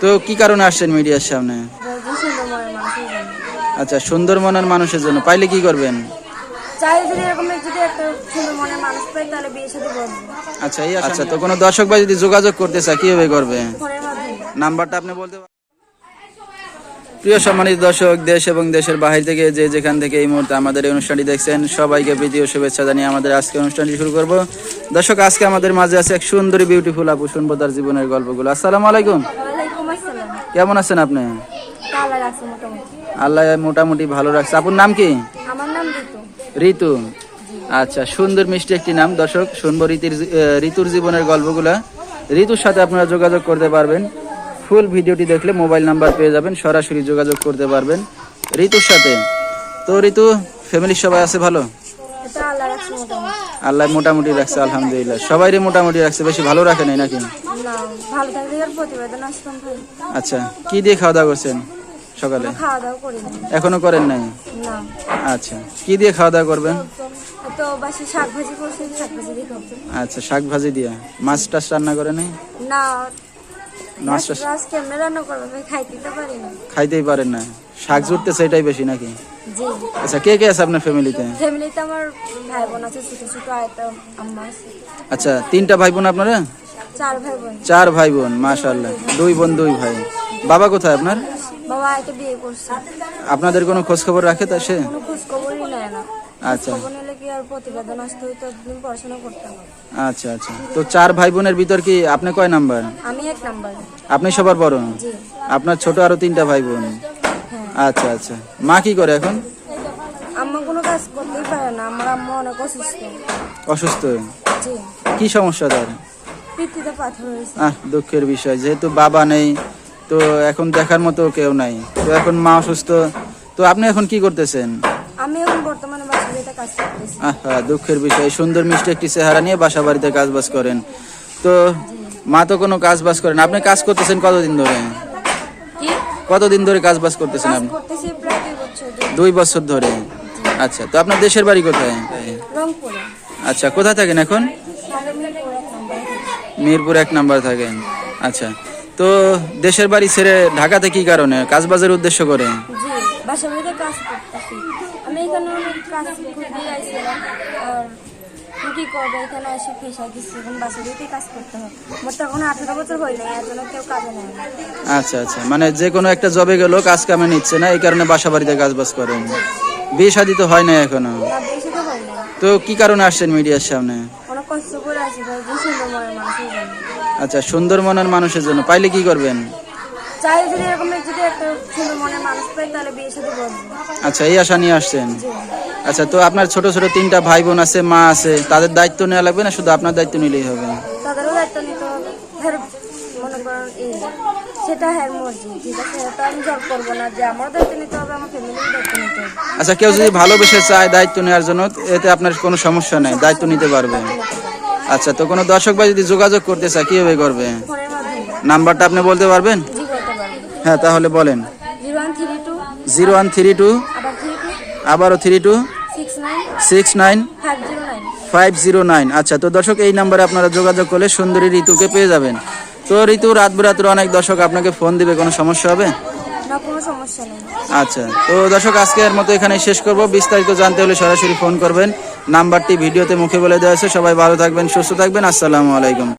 তো কি কারণে আসছেন মিডিয়ার সামনে? আচ্ছা সুন্দর মনের মানুষের জন্য। পাইলে কি করবেন? আচ্ছা এই আচ্ছা তো কোনো দর্শক ভাই যদি যোগাযোগ করতে চায় কীভাবে করবে? নাম্বারটা আপনি বলতে প্রিয় সম্মানিত দর্শক দেশ এবং দেশের বাহির থেকে যে যেখান থেকে এই মুহূর্তে আমাদের এই অনুষ্ঠানটি দেখছেন সবাইকে প্রীতি ও শুভেচ্ছা জানিয়ে আমাদের আজকে অনুষ্ঠানটি শুরু করব। দর্শক আজকে আমাদের মাঝে আছে এক সুন্দরী বিউটিফুল আপু। শুনব তার জীবনের গল্পগুলো। আসসালামু আলাইকুম। কেমন আছেন আপনি? আল্লাহ মোটামুটি ভালো রাখছে। আপুর নাম কি? ঋতু। আচ্ছা সুন্দর মিষ্টি একটি নাম। দর্শক শুনব আহ, ঋতুর জীবনের গল্পগুলা। ঋতুর সাথে আপনারা যোগাযোগ করতে পারবেন। ফুল ভিডিওটি দেখলে মোবাইল নাম্বার পেয়ে যাবেন। সরাসরি যোগাযোগ করতে পারবেন ঋতুর সাথে। তো ঋতু ফ্যামিলির সবাই আছে ভালো? আল্লাহ মোটামুটি রাখছে আলহামদুলিল্লাহ সবাইরে মোটামুটি রাখছে বেশি ভালো রাখে নাই নাকি আচ্ছা কি দিয়ে খাওয়া দাওয়া করছেন সকালে এখনও করেন নাই আচ্ছা কি দিয়ে খাওয়া দাওয়া করবেন আচ্ছা শাক ভাজি দিয়ে মাছ টাছ রান্না করে নাই খাইতেই পারেন না শাক জুটতেছে এটাই বেশি নাকি জি আচ্ছা কে কে আছে আপনার ফ্যামিলিতে ফ্যামিলিতে আমার ভাই বোন আছে ছোট ছোট আয়তা আম্মা আছে। আচ্ছা তিনটা ভাই বোন আপনারা? চার ভাই বোন চার ভাই বোন মাশাল্লাহ দুই বোন দুই ভাই। বাবা কোথায় আপনার? বাবা বিয়ে করছে। আপনাদের কোনো খোঁজ খবর রাখে তা সে? কোনো খোঁজ খবরই নেয় না। আচ্ছা। আচ্ছা আচ্ছা। তো চার ভাই বোনের ভিতর কি আপনি কয় নাম্বার? আমি এক নাম্বার। আপনি সবার বড়? জি। আপনার ছোট আরও তিনটা ভাই বোন আচ্ছা আচ্ছা। মা কি করে এখন? আম্মা কোনো কাজ করতেই পারে না আমার আম্মা অনেক অসুস্থ। অসুস্থ? জি। কি সমস্যা তার? পিত্তিতে পাথর হয়েছে। আহ দুঃখের বিষয় যেহেতু বাবা নেই তো এখন দেখার মতো কেউ নাই। তো এখন মা অসুস্থ তো আপনি এখন কি করতেছেন? আমি এখন বর্তমানে বাসা যেতে কাজ করতেছি। আহা দুঃখের বিষয়। সুন্দর মিষ্টি একটি চেহারা নিয়ে বাসা বাড়িতে কাজ বাজ করেন। তো মা তো কোনো কাজ বাজ করেন আপনি কাজ করতেছেন কতদিন ধরে? কতদিন ধরে কাজ বাজ করতেছেন আপনি? করতেছি প্রায় দুই বছর ধরে। দুই বছর ধরে। আচ্ছা তো আপনার দেশের বাড়ি কোথায়? রংপুরে। আচ্ছা কোথায় থাকেন এখন? মিরপুর এক নম্বরে থাকি। মিরপুর এক নাম্বার থাকেন। আচ্ছা তো দেশের বাড়ি ছেড়ে ঢাকাতে কি কারণে? কাজ বাজের উদ্দেশ্য করে? জি বাসা বাড়িতে কাজ করতেছি। আমি এখানে অনেক কাজ খুঁজে আইছিলাম। আর কি করব? এখানে এসে ফেসা দিচ্ছি এখন বাসা বাড়িতে কাজ করতে হবে মোট এখন আঠারো বছর হয় নাই এর জন্য কেউ কাজে নেয় আচ্ছা আচ্ছা। মানে যে কোনো একটা জবে গেল কাজ কামে নিচ্ছে না এই কারণে বাসা বাড়িতে কাজ বাজ করেন বিয়ে শাদী তো হয় না এখনও তো কি কারণে আসছেন মিডিয়ার সামনে? অনেক কষ্ট করে আসি ভাই সুন্দর মনের মানুষের জন্য। আচ্ছা সুন্দর মনের মানুষের জন্য। পাইলে কি করবেন? চাই যদি এরকম যদি একটা সুন্দর মনের মানুষ পাই তাহলে বিয়ে সাথে বলব আচ্ছা এই আশা নিয়ে আসছেন? আচ্ছা তো আপনার ছোট ছোট তিনটা ভাই বোন আছে মা আছে তাদের দায়িত্ব নেওয়া লাগবে না? শুধু আপনার দায়িত্ব নিলেই হবে? তাদেরও দায়িত্ব নিতে হবে। হ্যাঁ মনে করেন সেটা হ্যাঁ মর্জি ঠিক আছে? তো আমি জব করব না যে আমার দায়িত্ব নিতে হবে আমার ফ্যামিলির দায়িত্ব নিতে হবে। আচ্ছা কেউ যদি ভালোবেসে চায় দায়িত্ব নেওয়ার জন্য এতে আপনার কোনো সমস্যা নেই দায়িত্ব নিতে পারবে। আচ্ছা তো কোনো দর্শক ভাই যদি যোগাযোগ করতে চায় কীভাবে করবে? নাম্বারটা আপনি বলতে পারবেন? হ্যাঁ তাহলে বলেন। Zero one three two. আবারও three two. Six nine five zero nine. আচ্ছা তো দর্শক এই নাম্বারে আপনারা যোগাযোগ করলে সুন্দরী ঋতুকে পেয়ে যাবেন। তো ঋতু রাত বেরাত্র অনেক দর্শক আপনাকে ফোন দিবে কোনো সমস্যা হবে? আচ্ছা তো দর্শক আজকের মতো এখানে শেষ করব। বিস্তারিত জানতে হলে সরাসরি ফোন করবেন। নাম্বারটি ভিডিওতে মুখে বলে দেওয়া আছে। সবাই ভালো থাকবেন সুস্থ থাকবেন। আসসালামু আলাইকুম।